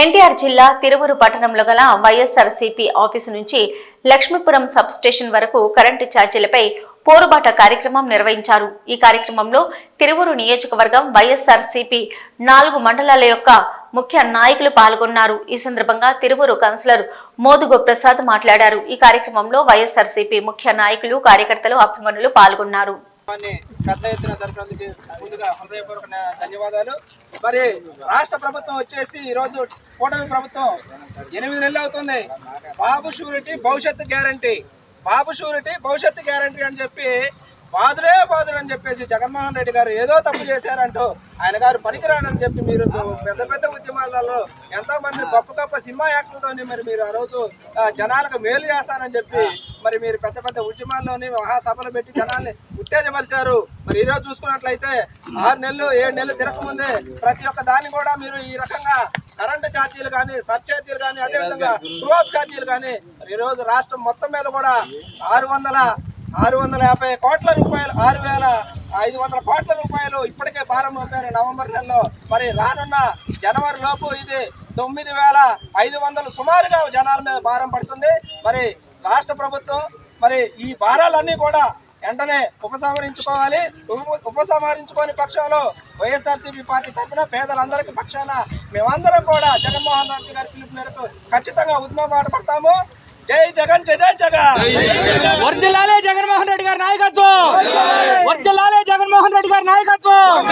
ఎన్టీఆర్ జిల్లా తిరువురు పట్టణంలో గల వైఎస్ఆర్సీపీ ఆఫీసు నుంచి లక్ష్మీపురం సబ్ స్టేషన్ వరకు కరెంటు ఛార్జీలపై పోరుబాట కార్యక్రమం నిర్వహించారు. ఈ కార్యక్రమంలో తిరువురు నియోజకవర్గం వైఎస్ఆర్సీపీ నాలుగు మండలాల యొక్క ముఖ్య నాయకులు పాల్గొన్నారు. ఈ సందర్భంగా తిరువురు కౌన్సిలర్ మోదుగో ప్రసాద్ మాట్లాడారు. ఈ కార్యక్రమంలో వైఎస్ఆర్సీపీ ముఖ్య నాయకులు కార్యకర్తలు అభిమానులు పాల్గొన్నారు. పెద్ద ఎత్తున జరిపినందుకు ముందుగా హృదయపూర్వక ధన్యవాదాలు. మరి రాష్ట్ర ప్రభుత్వం వచ్చేసి ఈరోజు కూటమి ప్రభుత్వం ఎనిమిది నెలలు అవుతుంది. బాబు షూరిటీ భవిష్యత్తు గ్యారంటీ. బాబు షూరిటీ భవిష్యత్తు గ్యారంటీ అని చెప్పి బాధుడే బాధుడు అని చెప్పేసి జగన్మోహన్ రెడ్డి గారు ఏదో తప్పు చేశారంటూ ఆయన గారు పనికిరాడని చెప్పి మీరు పెద్ద పెద్ద ఉద్యమాలలో ఎంతో మంది గొప్ప గొప్ప సినిమా యాక్టర్లతోని మరి మీరు ఆ రోజు జనాలకు మేలు చేస్తానని చెప్పి మరి మీరు పెద్ద పెద్ద ఉద్యమాల్లోని మహాసభలు పెట్టి జనాల్ని ఉత్తేజపరిచారు. మరి ఈరోజు చూసుకున్నట్లయితే ఆరు నెలలు ఏడు నెలలు తిరగకముందే ప్రతి ఒక్క దాన్ని కూడా మీరు ఈ రకంగా కరెంటు ఛార్జీలు కానీ సర్ఛార్జీలు కానీ అదేవిధంగా గ్రూప్ ఛార్జీలు కానీ మరి ఈ రోజు రాష్ట్రం మొత్తం మీద కూడా ఆరు వందల ఆరు వందల యాభై కోట్ల రూపాయలు ఆరు వేల ఐదు వందల కోట్ల రూపాయలు ఇప్పటికే ప్రారంభమైపోయారు నవంబర్ నెలలో. మరి రానున్న జనవరి లోపు ఇది తొమ్మిది వేల ఐదు వందలు సుమారుగా జనాల మీద భారం పడుతుంది. మరి రాష్ట్ర ప్రభుత్వం మరి ఈ భారాలన్నీ కూడా వెంటనే ఉపసంహరించుకోవాలి. ఉప- ఉపసంహరించుకోని పక్షంలో వైఎస్ఆర్సీపీ పార్టీ తరఫున పేదలందరికీ పక్షాన మేమందరం కూడా జగన్మోహన్ రెడ్డి గారి పిలుపు మేరకు ఖచ్చితంగా ఉద్యమ పడతాము. జై జగన్ జై జై జగన్. వర్దిల్లాలే జగన్మోహన్ రెడ్డి గారి నాయకత్వం. వర్దిల్లాలే. జగన్మోహన్ రెడ్డి గారి నాయకత్వం.